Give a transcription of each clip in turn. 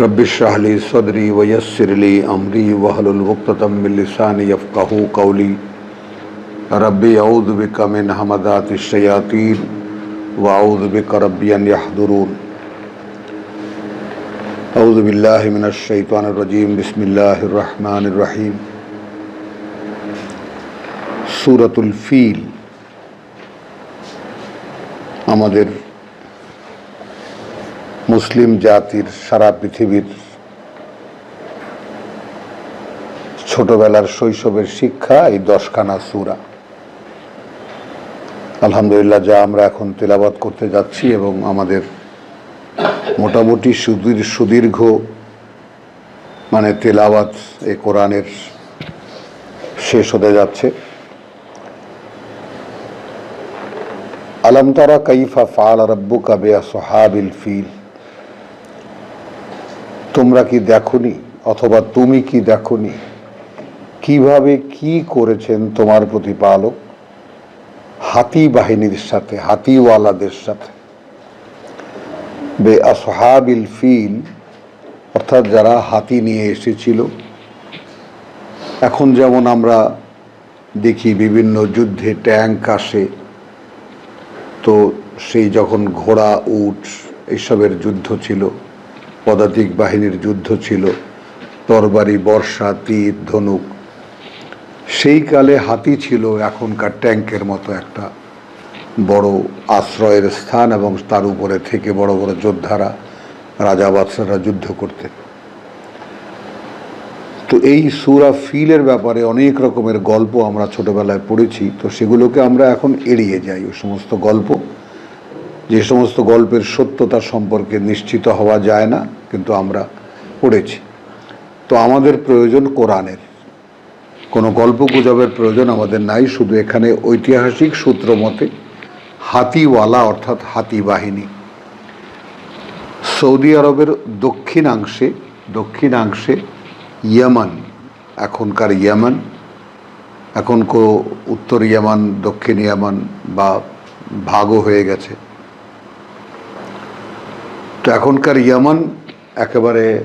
رب اشرح لي صدري ويسر لي امري واحلل عقدة من لساني يفقهوا قولي ربي اعوذ بك من همزات الشياطين واعوذ بك ربي ان يحضرون اعوذ بالله من الشيطان الرجيم بسم الله الرحمن الرحيم সূরাতুল ফিল আমাদের মুসলিম জাতির সারা পৃথিবীর ছোটবেলার শৈশবের শিক্ষা এই দশখানা সুরা। আলহামদুলিল্লাহ, যা আমরা এখন তেলাবাত করতে যাচ্ছি এবং আমাদের মোটামুটি সুদীর, সুদীর্ঘ মানে তেলাওয়াত এ কোরআনের শেষ হতে যাচ্ছে। আলম তারা কাইফা ফাল রব্বুকা বেয়া সোহাবিল ফিল। তোমরা কি দেখনি অথবা তুমি কি দেখনি? কীভাবে কি করেছেন তোমার প্রতিপালক? হাতি বাহিনীর সাথে, হাতিওয়ালাদের সাথে। বে আসহাবিল ফিল, অর্থাৎ যারা হাতি নিয়ে এসেছিল। এখন যেমন আমরা দেখি বিভিন্ন যুদ্ধে ট্যাঙ্ক আসে, তো সেই যখন ঘোড়া, উট এইসবের যুদ্ধ ছিল পদাতিক বাহিনীর যুদ্ধ ছিল। তরবারি, বর্ষা তীর ধনুক। সেই কালে হাতি ছিল এখনকার ট্যাঙ্কের মতো একটা বড় আশ্রয়ের স্থান এবং তার উপরে থেকে বড় বড় যোদ্ধারা, রাজা বাদশারা যুদ্ধ করতেন। তো এই সুরা ফিলের ব্যাপারে অনেক রকমের গল্প আমরা ছোটবেলায় পড়েছি। তো সেগুলোকে আমরা এখন এড়িয়ে যাই। ওই সমস্ত গল্প যে সমস্ত গল্পের সত্যতা সম্পর্কে নিশ্চিত হওয়া যায় না, কিন্তু আমরা পড়েছি। তো আমাদের প্রয়োজন কোরআনের। কোনো গল্প গুজবের প্রয়োজন আমাদের নাই, শুধু এখানে ঐতিহাসিক সূত্র মতে হাতিওয়ালা অর্থাৎ হাতি বাহিনী সৌদি আরবের দক্ষিণাংশে দক্ষিণাংশে ইয়ামান, এখনকার ইয়ামান এখন কো উত্তর ইয়ামান, দক্ষিণ ইয়ামান বা ভাগও হয়ে গেছে। তো এখনকার ইয়ামান একেবারে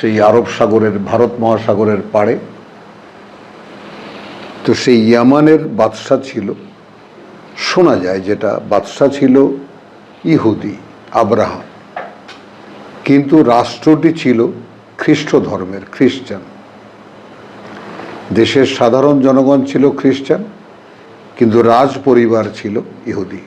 সেই আরব সাগরের, ভারত মহাসাগরের পাড়ে। তো সেই ইয়ামানের বাদশা ছিল। শোনা যায় যেটা বাদশা ছিল ইহুদি, আব্রাহাম। কিন্তু রাষ্ট্রটি ছিল খ্রিস্ট ধর্মের, খ্রিস্টান। দেশের সাধারণ জনগণ ছিল খ্রিস্টান, কিন্তু রাজ পরিবার ছিল ইহুদি।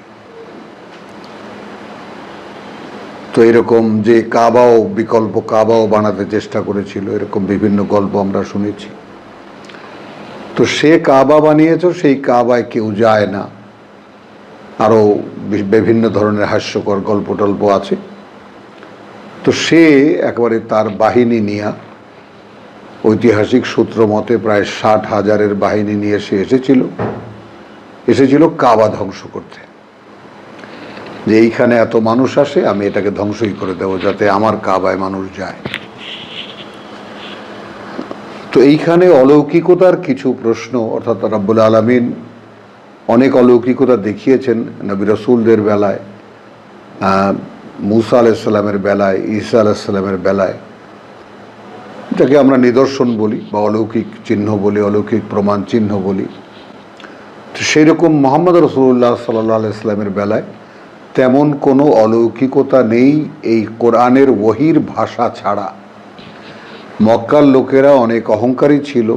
তো এরকম যে কাবাও, বিকল্প কাবাও বানাতে চেষ্টা করেছিল, এরকম বিভিন্ন গল্প আমরা শুনেছি। তো সে কাবা বানিয়েছে, সেই কাবায় কেউ যায় না। আরও বিভিন্ন ধরনের হাস্যকর গল্প টল্প আছে। তো সে একবারে তার বাহিনী নিয়ে, ঐতিহাসিক সূত্র মতে প্রায় ষাট হাজারের বাহিনী নিয়ে সে এসেছিল। এসেছিল কাবা ধ্বংস করতে। যে এইখানে এত মানুষ আসে, আমি এটাকে ধ্বংসই করে দেব যাতে আমার কাবায় মানুষ যায়। তো এইখানে অলৌকিকতার কিছু প্রশ্ন, অর্থাৎ রাব্বুল আলমিন অনেক অলৌকিকতা দেখিয়েছেন নবী রসুলদের বেলায় মুসা আলাইসাল্লামের বেলায়, ঈসা আলাইসাল্লামের বেলায়। যাকে আমরা নিদর্শন বলি বা অলৌকিক চিহ্ন বলি, অলৌকিক প্রমাণ চিহ্ন বলি। তো সেই রকম মোহাম্মদ রসুল্লাহ সাল্লাহ আলাইস্লামের বেলায় তেমন কোনো অলৌকিকতা নেই এই কোরআনের ওহির ভাষা ছাড়া। মক্কার লোকেরা অনেক অহংকারী ছিল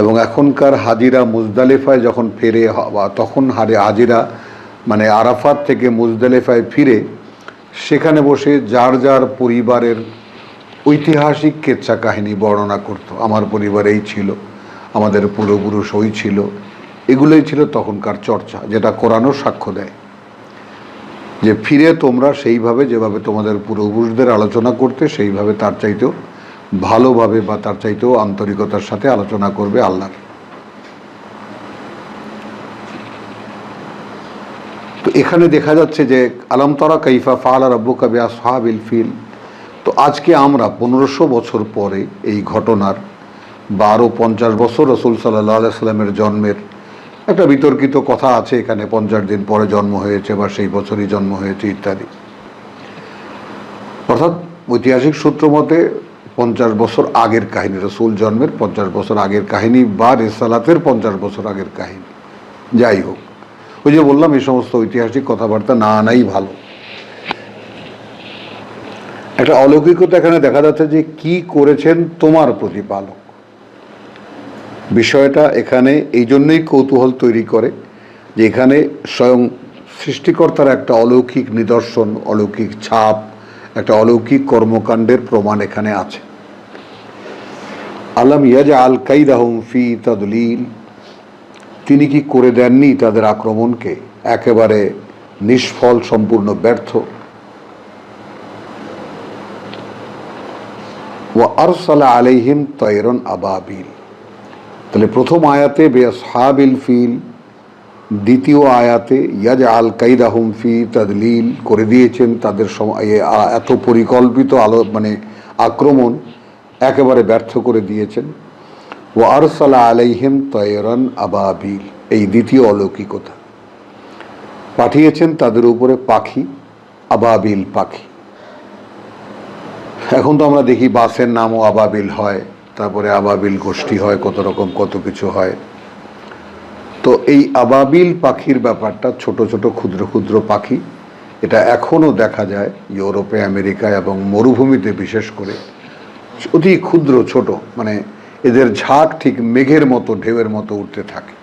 এবং এখনকার হাজিরা মুজদালিফায় যখন ফেরে বা তখন হারে হাজিরা মানে আরাফাত থেকে মুজদালিফায় ফিরে, সেখানে বসে যার যার পরিবারের ঐতিহাসিক কেচ্ছা কাহিনী বর্ণনা করত। আমার পরিবার এই ছিল, আমাদের পূর্বপুরুষ ওই ছিল, এগুলোই ছিল তখনকার চর্চা, যেটা কোরআনও সাক্ষ্য দেয়। যে ফিরে তোমরা সেইভাবে যেভাবে তোমাদের পূর্বপুরুষদের আলোচনা করতে, সেইভাবে তার চাইতেও ভালোভাবে বা তার চাইতেও আন্তরিকতার সাথে আলোচনা করবে আল্লাহর তো এখানে দেখা যাচ্ছে যে আলমতরা কাইফা ফাল আর আব্বু কাবে আসহাবিল ফিল। তো আজকে আমরা পনেরোশো বছর পরে এই ঘটনার বারো পঞ্চাশ বছর রসুল সাল্লাহ সাল্লামের জন্মের একটা বিতর্কিত কথা আছে এখানে, পঞ্চাশ দিন পরে জন্ম হয়েছে বা সেই বছরই জন্ম হয়েছে ইত্যাদি। অর্থাৎ ঐতিহাসিক সূত্র মতে পঞ্চাশ বছর আগের কাহিনী, রসুল জন্মের পঞ্চাশ বছর আগের কাহিনী বা রেসালাতের পঞ্চাশ বছর আগের কাহিনী, যাই হোক। ওই যে বললাম, এই সমস্ত ঐতিহাসিক কথাবার্তা না আনাই ভালো। একটা অলৌকিকতা এখানে দেখা যাচ্ছে যে কি করেছেন তোমার প্রতিপালক। বিষয়টা এখানে এই জন্যই কৌতূহল তৈরি করে যে এখানে স্বয়ং সৃষ্টিকর্তার একটা অলৌকিক নিদর্শন, অলৌকিক ছাপ, একটা অলৌকিক কর্মকাণ্ডের প্রমাণ এখানে আছে। আলম ইয়াজ আল কাইদাহম ফি তাদলিল। তিনি কি করে দেননি তাদের আক্রমণকে? একেবারে নিষ্ফল, সম্পূর্ণ ব্যর্থ। ও আরসালা আলাইহিম তৈরন আবাবিল। তাহলে প্রথম আয়াতে বেসহাবিল ফিল, দ্বিতীয় আয়াতে ইয়াজ আল কাইদাহুম ফি তাদলিল করে দিয়েছেন তাদের এত পরিকল্পিত আলো মানে আক্রমণ একেবারে ব্যর্থ করে দিয়েছেন। ও আরসালা আলাইহিম তয়রন আবাবিল, এই দ্বিতীয় অলৌকিকতা। পাঠিয়েছেন তাদের উপরে পাখি, আবাবিল পাখি। এখন তো আমরা দেখি বাসের নামও আবাবিল হয়। তারপরে আবাবিল গোষ্ঠী হয়, কত রকম কত কিছু হয়। তো এই আবাবিল পাখির ব্যাপারটা ছোট ছোট ক্ষুদ্র ক্ষুদ্র পাখি, এটা এখনও দেখা যায় ইউরোপে, আমেরিকায় এবং মরুভূমিতে বিশেষ করে। অতি ক্ষুদ্র, ছোট মানে এদের ঝাঁক ঠিক মেঘের মতো, ঢেউয়ের মতো উঠতে থাকে।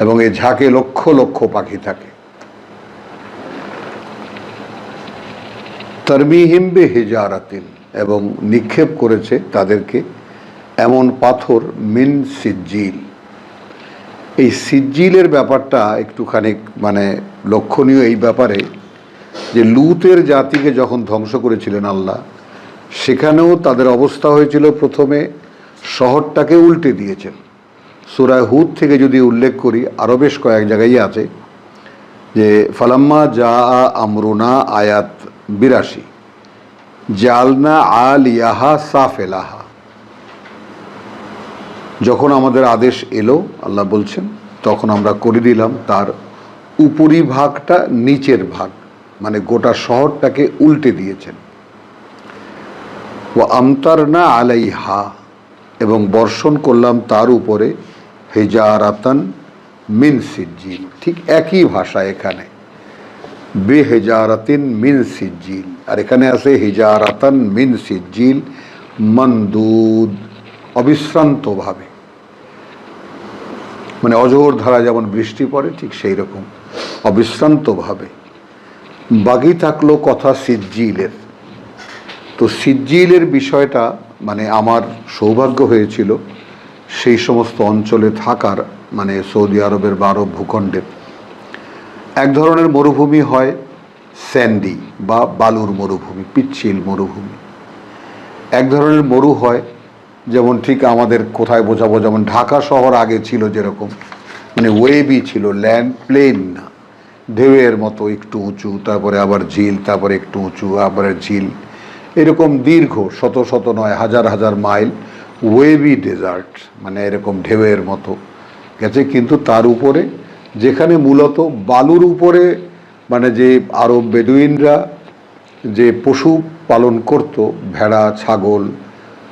এবং এই ঝাঁকে লক্ষ লক্ষ পাখি থাকে। তরমিহিম্বে হেজারাতিন। এবং নিক্ষেপ করেছে তাদেরকে এমন পাথর মিন সিজ্জিল। এই সিজ্জিলের ব্যাপারটা একটুখানি মানে লক্ষণীয় এই ব্যাপারে যে লুতের জাতিকে যখন ধ্বংস করেছিলেন আল্লাহ, সেখানেও তাদের অবস্থা হয়েছিল প্রথমে শহরটাকে উল্টে দিয়েছেন। সুরায় হুদ থেকে যদি উল্লেখ করি আরও বেশ কয়েক জায়গায় আছে যে, ফালাম্মা যা আমরুনা আয়াত বিরাশি। জালনা আল ইয়াহা সাফেলাহা। যখন আমাদের আদেশ এলো, আল্লাহ বলছেন, তখন আমরা করে দিলাম তার উপরি ভাগটা নিচের ভাগ মানে গোটা শহরটাকে উল্টে দিয়েছেন। ও আমতার না আলাইহা, এবং বর্ষণ করলাম তার উপরে হেজারাতান মিন সিজ্জিল ঠিক একই ভাষা এখানে। বে হেজারাতিন মিন সিজ্জিল। আর এখানে আছে হেজারাতান মিন সিজ্জিল, মন্দুদ, অবিশ্রান্তভাবে। মানে অজোর ধারা যেমন বৃষ্টি পড়ে, ঠিক সেই রকম অবিশ্রান্তভাবে। বাকি থাকল কথা সিজ্জিলের। তো সিজ্জিলের বিষয়টা মানে আমার সৌভাগ্য হয়েছিল, সেই সমস্ত অঞ্চলে থাকার মানে সৌদি আরবের বারো ভূখণ্ডের এক ধরনের মরুভূমি হয় স্যান্ডি বা বালুর মরুভূমি, পিচ্ছিল মরুভূমি। এক ধরনের মরু হয় যেমন ঠিক আমাদের কোথায় বোঝাবো, যেমন ঢাকা শহর আগে ছিল যেরকম মানে ওয়েবি ছিল ল্যান্ড প্লেন না, ঢেউয়ের মতো একটু উঁচু, তারপরে আবার ঝিল, তারপরে একটু উঁচু, আবার ঝিল। এরকম দীর্ঘ, শত শত নয়, হাজার হাজার মাইল ওয়েবি ডেজার্ট মানে এরকম ঢেউয়ের মতো। গেছে কিন্তু তার উপরে যেখানে মূলত বালুর উপরে মানে যে আরব বেদুইনরা, যে পশু পালন করত, ভেড়া, ছাগল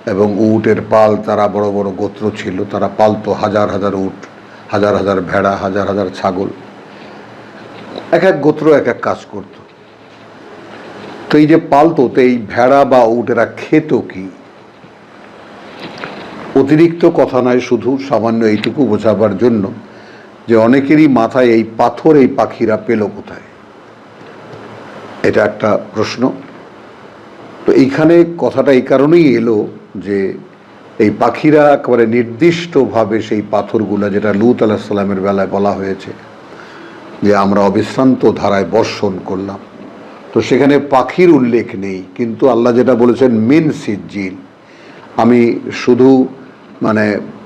এবং উটের পাল, তারা বড় বড় গোত্র ছিল, তারা পালতো হাজার হাজার উট, হাজার হাজার ভেড়া, হাজার হাজার ছাগল। এক এক গোত্র এক এক কাজ করত। তো এই যে পালতো, তো এই ভেড়া বা উটেরা খেত কি? অতিরিক্ত কথা নয়, শুধু সামান্য এইটুকু বোঝাবার জন্য যে অনেকেরই মাথায় এই পাথর, এই পাখিরা পেল কোথায়? এটা একটা প্রশ্ন। তো এইখানে কথাটা এই কারণেই এলো যে এই পাখিরা একেবারে নির্দিষ্টভাবে সেই পাথরগুলা, যেটা লুত আলাহ সাল্লামের বেলায় বলা হয়েছে, যে আমরা অবিশ্রান্ত ধারায় বর্ষণ করলাম। তো সেখানে পাখির উল্লেখ নেই, কিন্তু আল্লাহ যেটা বলেছেন, মিন সিজ্জিল আমি শুধু মানে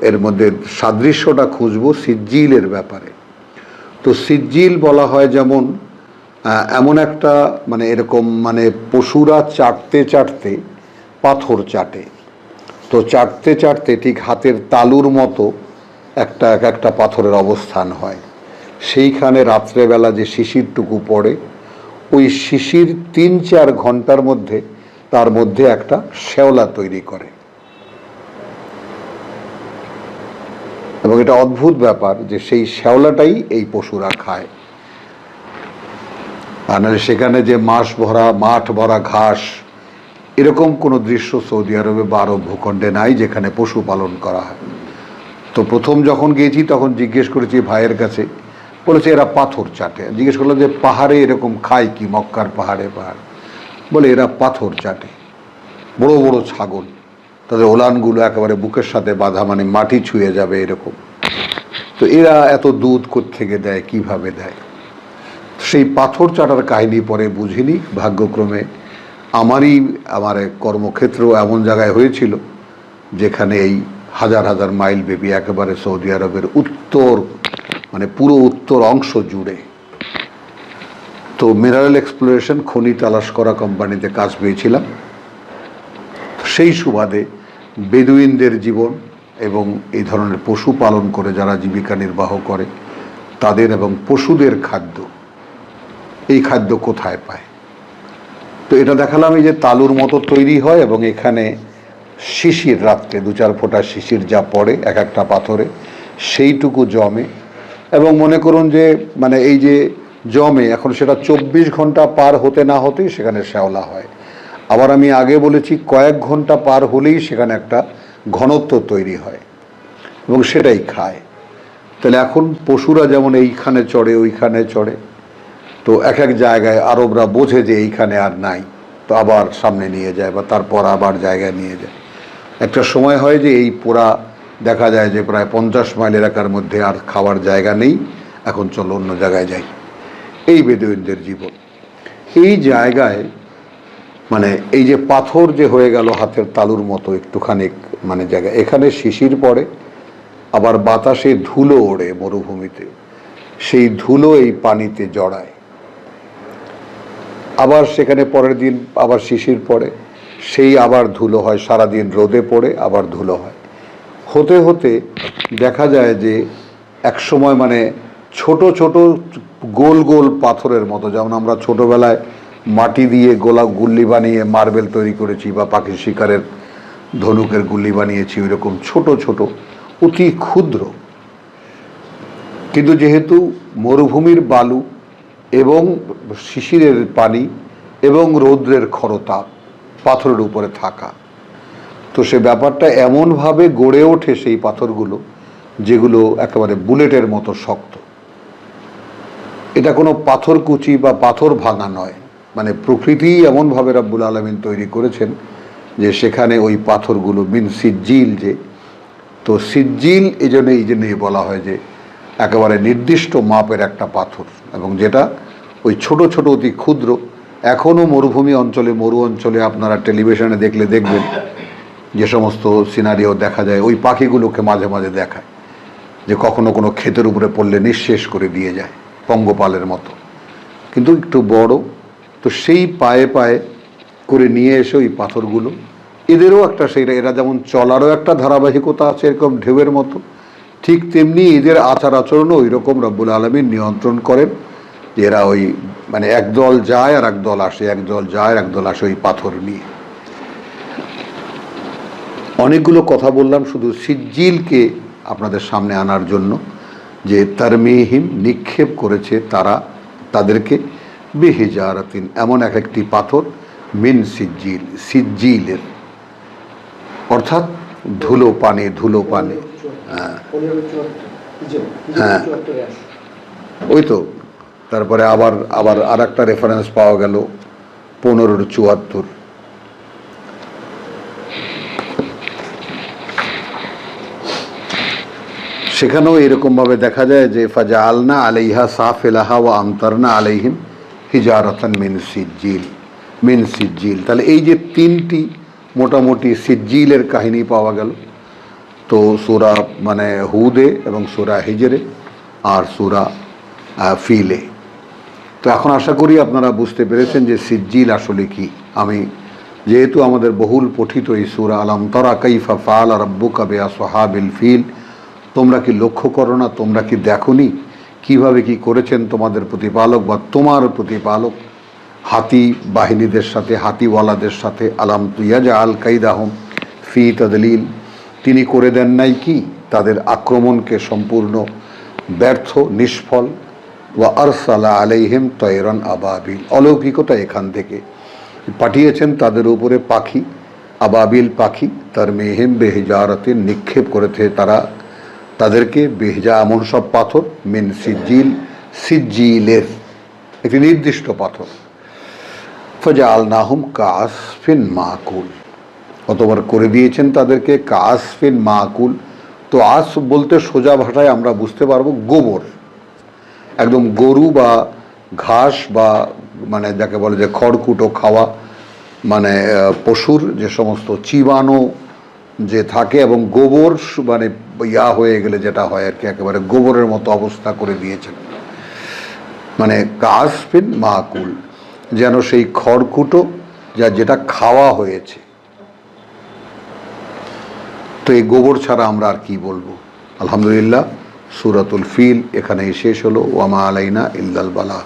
এর মধ্যে সাদৃশ্যটা খুঁজবো সিজ্জিলের ব্যাপারে। তো সিজ্জিল বলা হয় যেমন এমন একটা মানে এরকম মানে পশুরা চাটতে চাটতে পাথর চাটে। তো চাটতে চাটতে ঠিক হাতের তালুর মতো একটা এক একটা পাথরের অবস্থান হয়। সেইখানে রাত্রেবেলা যে শিশিরটুকু পড়ে, ওই শিশির তিন চার ঘণ্টার মধ্যে তার মধ্যে একটা শ্যাওলা তৈরি করে। এবং এটা অদ্ভুত ব্যাপার যে সেই শ্যাওলাটাই এই পশুরা খায়। আর নাহলে সেখানে যে মাস ভরা, মাঠ ভরা ঘাস, এরকম কোনো দৃশ্য সৌদি আরবে বা আরব ভূখণ্ডে নাই যেখানে পশু পালন করা হয়। তো প্রথম যখন গিয়েছি, তখন জিজ্ঞেস করেছি ভাইয়ের কাছে, বলেছে, এরা পাথর চাটে। জিজ্ঞেস করলাম যে, পাহাড়ে এরকম খায় কি মক্কার পাহাড়ে পাহাড়? বলে, এরা পাথর চাটে, বড় বড় ছাগল। তাদের ওলানগুলো একেবারে বুকের সাথে বাঁধা মানে মাটি ছুঁয়ে যাবে এরকম। তো এরা এত দুধ থেকে দেয়, কীভাবে দেয়? সেই পাথর চাটার কাহিনী পরে বুঝিনি ভাগ্যক্রমে। আমারই আমার কর্মক্ষেত্র এমন জায়গায় হয়েছিল, যেখানে এই হাজার হাজার মাইল ব্যাপী একেবারে সৌদি আরবের উত্তর মানে পুরো উত্তর অংশ জুড়ে। তো মিনারেল এক্সপ্লোরেশন খনি তালাশ করা কোম্পানিতে কাজ পেয়েছিলাম। সেই সুবাদে বেদুইনদের জীবন এবং এই ধরনের পশু পালন করে যারা জীবিকা নির্বাহ করে, তাদের এবং পশুদের খাদ্য, এই খাদ্য কোথায় পায়? তো এটা দেখালাম এই যে তালুর মতো তৈরি হয় এবং এখানে শিশির রাত্রে, দু চার ফোঁটা শিশির যা পড়ে এক একটা পাথরে, সেইটুকু জমে। এবং মনে করুন যে মানে এই যে জমে, এখন সেটা চব্বিশ ঘণ্টা পার হতে না হতেই সেখানে শ্যাওলা হয়। আবার আমি আগে বলেছি, কয়েক ঘণ্টা পার হলেই সেখানে একটা ঘনত্ব তৈরি হয় এবং সেটাই খায়। তাহলে এখন পশুরা যেমন এইখানে চড়ে, ওইখানে চড়ে, তো এক এক জায়গায় আরবরা বোঝে যে এইখানে আর নাই, তো আবার সামনে নিয়ে যায় বা তারপর আবার জায়গায় নিয়ে যায়। একটা সময় হয় যে এই পোড়া, দেখা যায় যে প্রায় পঞ্চাশ মাইল এলাকার মধ্যে আর খাওয়ার জায়গা নেই, এখন চলো অন্য জায়গায় যাই। এই বেদুইনদের জীবন। এই জায়গায় মানে এই যে পাথর যে হয়ে গেল হাতের তালুর মতো একটুখানি মানে জায়গা। এখানে শিশির পড়ে, আবার বাতাসে ধুলো ওড়ে মরুভূমিতে। সেই ধুলো এই পানিতে জড়ায়। আবার সেখানে পরের দিন আবার শিশির পড়ে, সেই আবার ধুলো হয়, সারাদিন রোদে পড়ে আবার ধুলো হয়। হতে হতে দেখা যায় যে এক সময় মানে ছোট ছোট গোল গোল পাথরের মতো, যেমন আমরা ছোটবেলায় মাটি দিয়ে গোলা গুল্লি বানিয়ে মার্বেল তৈরি করেছি বা পাখির শিকারের ধনুকের গুল্লি বানিয়েছি, ওইরকম ছোট ছোট, অতি ক্ষুদ্র। কিন্তু যেহেতু মরুভূমির বালু এবং শিশিরের পানি এবং রৌদ্রের খরতাপ পাথরের উপরে থাকা, তো সে ব্যাপারটা এমনভাবে গড়ে ওঠে সেই পাথরগুলো যেগুলো একেবারে বুলেটের মতো শক্ত। এটা কোনো পাথর কুচি বা পাথর ভাঙা নয়। মানে প্রকৃতি এমনভাবে রাব্বুল আলমিন তৈরি করেছেন যে সেখানে ওই পাথরগুলো মিন সিজ্জিল যে, তো সিজ্জিল এই জন্য এই জন্যই বলা হয় যে একেবারে নির্দিষ্ট মাপের একটা পাথর এবং যেটা ওই ছোট ছোট অতি ক্ষুদ্র, এখনও মরুভূমি অঞ্চলে, মরু অঞ্চলে আপনারা টেলিভিশনে দেখলে দেখবেন যে সমস্ত সিনারিও দেখা যায়, ওই পাখিগুলোকে মাঝে মাঝে দেখায়, যে কখনো কোনো ক্ষেতের উপরে পড়লে নিঃশেষ করে দিয়ে যায়, পঙ্গপালের মতো। কিন্তু একটু বড় তো সেই পায়ে পায়ে করে নিয়ে এসে ওই পাথরগুলো। এদেরও একটা সেইটা এরা যেমন চলারও একটা ধারাবাহিকতা আছে এরকম ঢেউয়ের মতো, ঠিক তেমনি এদের আচার আচরণও ওই রকম রব্বুল আলমীর নিয়ন্ত্রণ করেন যে এরা ওই মানে একদল যায় আর একদল আসে একদল যায় আর একদল আসে ওই পাথর নিয়ে। অনেকগুলো কথা বললাম শুধু সিজ্জিলকে আপনাদের সামনে আনার জন্য, যে তারমিহিম নিক্ষেপ করেছে তারা, তাদেরকে। বেহেজারাতিন, এমন এক একটি পাথর মিন সিজ্জিল, সিজ্জিলের। অর্থাৎ ধুলো পানি ধুলো পানি। হ্যাঁ। হ্যাঁ। ওই তো। তারপরে আবার আবার আর একটা রেফারেন্স পাওয়া গেল, পনেরোর চুয়াত্তর। সেখানেও এরকমভাবে দেখা যায় যে ফাজা আলনা আলাইহা সাফ এলাহা ও আমতারনা আলাইহিম। হিজারতান মিন সিজ্জিল মিন সিজ্জিল। তাহলে এই যে তিনটি মোটামুটি সিজ্জিলের কাহিনী পাওয়া গেল। তো সুরা মানে হুদে এবং সুরা হিজরে আর সুরা ফিলে। তো এখন আশা করি আপনারা বুঝতে পেরেছেন যে সিজ্জিল আসলে কি। আমি যেহেতু আমাদের বহুল পঠিত এই সুরা, আলম তরা কাইফা ফাল রব্বুকা বেয়া সোহাবিল ফিল। তোমরা কি লক্ষ্য করো না, তোমরা কি দেখোনি? কীভাবে কি করেছেন তোমাদের প্রতিপালক বা তোমার প্রতিপালক? হাতি বাহিনীদের সাথে, হাতিওয়ালাদের সাথে, আলাম তুয়াজা আল কাইদাহম ফি তদলিল। তিনি করে দেন নাই কি? তাদের আক্রমণকে সম্পূর্ণ ব্যর্থ, নিষ্ফল। ওয়া আরসালা আলাইহিম তয়রন আবাবিল। অলৌকিকতা এখান থেকে। পাঠিয়েছেন তাদের উপরে পাখি, আবাবিল পাখি। তার মেহেম বেহজারতে নিক্ষেপ করেছে তারা। তাদেরকে বেহজা এমন সব পাথর, মিন সিজিল, সিজিলের একটি নির্দিষ্ট পাথর। ফজা আল নাহুম কাসফিন মাকুল। অতবার করে দিয়েছেন তাদেরকে কাস কাসফিন মাকুল। তো আস বলতে সোজা ভাষায় আমরা বুঝতে পারব গোবর। একদম গরু বা ঘাস বা মানে যাকে বলে যে খড়কুটো খাওয়া মানে পশুর যে সমস্ত চিবানো যে থাকে এবং গোবর মানে ইয়া হয়ে গেলে যেটা হয় আর কি, একেবারে গোবরের মতো অবস্থা করে দিয়েছেন। মানে কাসফিন মাকুল, যেন সেই খড়কুটো যা যেটা খাওয়া হয়েছে। তো এই গোবর ছাড়া আমরা আর কি বলব? আলহামদুলিল্লাহ, সুরাতুল ফিল এখানেই শেষ হলো। ওয়ামা আলাইনা ইল্লাল বালা।